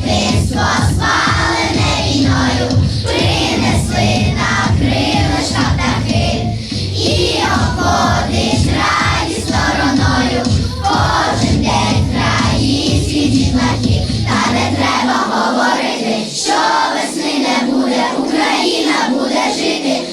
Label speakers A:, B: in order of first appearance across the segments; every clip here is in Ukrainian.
A: дитинство спалене війною, принесли на крилишках птахи, і обходить радість стороною. Кожен день українські дітлахи, та не треба говорити, що весни не буде, Україна буде жити,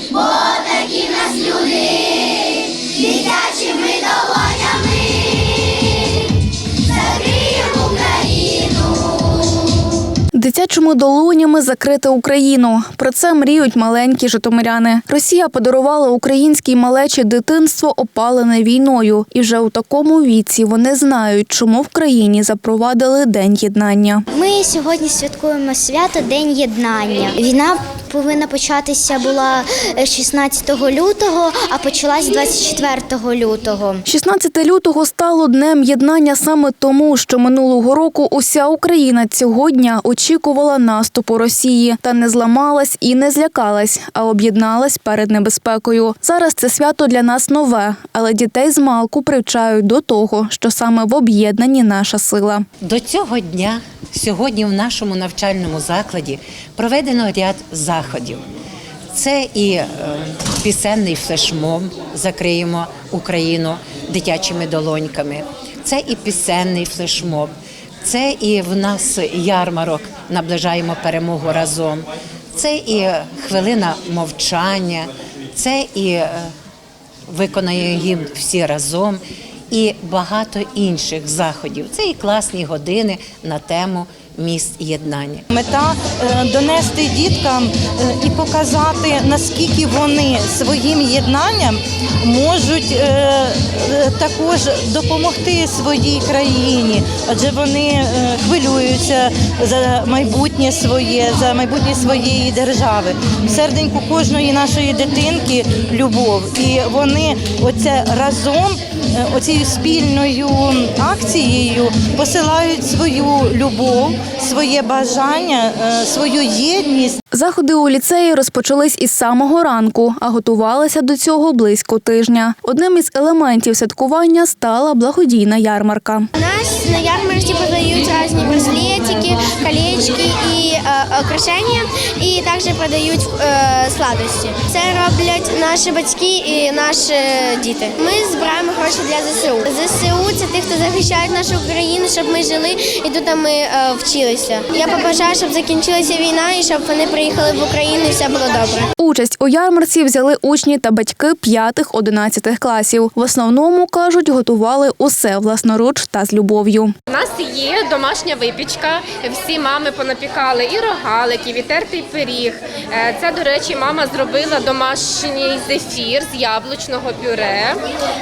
A: Дитячими долонями
B: закрити Україну. Про це мріють маленькі житомиряни. Росія подарувала українській малечі дитинство, опалене війною. І вже у такому віці вони знають, чому в країні запровадили День єднання.
C: Ми сьогодні святкуємо свято День єднання. Війна повинна початися була е, 16 лютого, а почалась 24 лютого.
B: 16 лютого стало днем єднання саме тому, що минулого року уся Україна цього дня очікувала наступу Росії та не зламалась і не злякалась, а об'єдналась перед небезпекою. Зараз це свято для нас нове, але дітей з малку привчають до того, що саме в об'єднанні наша сила.
D: До цього дня сьогодні в нашому навчальному закладі проведено ряд заходів. Це і е, пісенний флешмоб закриємо Україну дитячими долоньками. Це і пісенний флешмоб. Це і в нас ярмарок наближаємо перемогу разом. Це і хвилина мовчання, це і е, виконає гімн всі разом і багато інших заходів. Це і класні години на тему міст єднання.
E: Мета е, донести діткам е, і показати, наскільки вони своїм єднанням можуть е, також допомогти своїй країні, адже вони хвилюються за майбутнє своє, за майбутнє своєї держави. В серденьку кожної нашої дитинки любов, і вони оце разом. Е, Оцією спільною акцією посилають свою любов, своє бажання, е, свою єдність.
B: Заходи у ліцеї розпочались із самого ранку, а готувалися до цього близько тижня. Одним із елементів святкування стала благодійна ярмарка.
F: У нас на ярмарці продають різні браслетики, колечки і украшення, і також продають е, сладості. Це роблять наші батьки і наші діти. Ми збираємо гроші для ЗСУ. ЗСУ це ті, хто захищають нашу Україну, щоб ми жили і тут ми е, вчилися. Я побажаю, щоб закінчилася війна і щоб вони приїхали в Україну і все було добре.
B: Участь у ярмарці взяли учні та батьки 5-11 класів. В основному кажуть, готували усе власноруч та з любов'ю.
G: У нас є домашня випічка. Всі мами понапікали і рогалики, вітертий пиріг. Е, Це, до речі, мама зробила домашній зефір з яблучного пюре,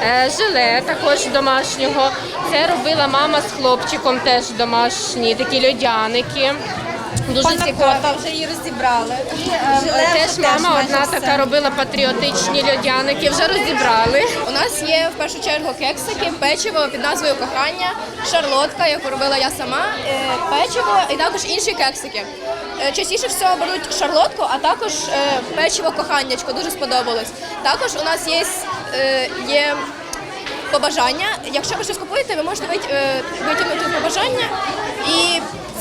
G: е, желе також домашнього. Це робила мама з хлопчиком, теж домашні такі льодяники. Дуже цікаво.
H: вже її розібрали.
G: Теж мама одна така робила патріотичні льодяники. Вже розібрали.
H: У нас є в першу чергу кексики, печиво під назвою кохання, шарлотка, яку робила я сама, е, печиво і також інші кексики. Е, Частіше всього беруть шарлотку, а також е, печиво коханнячко, дуже сподобалось. Також у нас є, е, є побажання. Якщо ви щось купуєте, ви можете вит- е, витягнути побажання і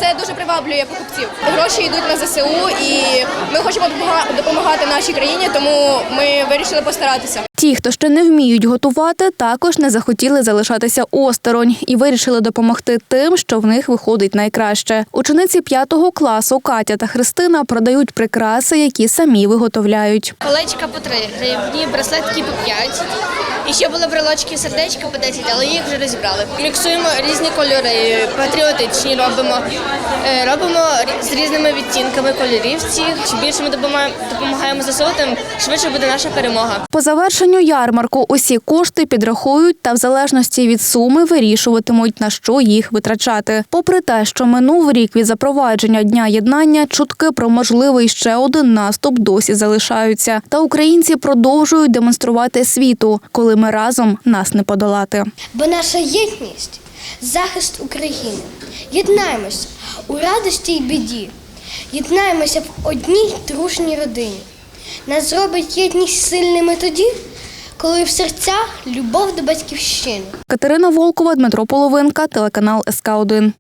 H: це дуже приваблює покупців. Гроші йдуть на ЗСУ і ми хочемо допомагати нашій країні, тому ми вирішили постаратися.
B: Ті, хто ще не вміють готувати, також не захотіли залишатися осторонь і вирішили допомогти тим, що в них виходить найкраще. Учениці п'ятого класу Катя та Христина продають прикраси, які самі виготовляють.
F: Колечка по 3 гривні, браслетки по 5. І ще були брелочки сердечка по 10, але їх вже розібрали. Міксуємо різні кольори, патріотичні робимо. Е, Робимо з різними відтінками кольорів цих. Чим більше ми допомагаємо, ЗСУ, швидше буде наша перемога.
B: По завершенню ярмарку усі кошти підрахують та в залежності від суми вирішуватимуть, на що їх витрачати. Попри те, що минув рік від запровадження дня єднання, чутки про можливий ще один наступ досі залишаються. Та українці продовжують демонструвати світу, коли ми разом нас не подолати.
I: Бо наша єдність захист України. Єднаємося у радості й біді. Єднаємося в одній дружній родині. Нас зробить єдність сильними тоді, коли в серцях любов до батьківщини.
B: Катерина Волкова, Дмитро Половинка, телеканал СК 1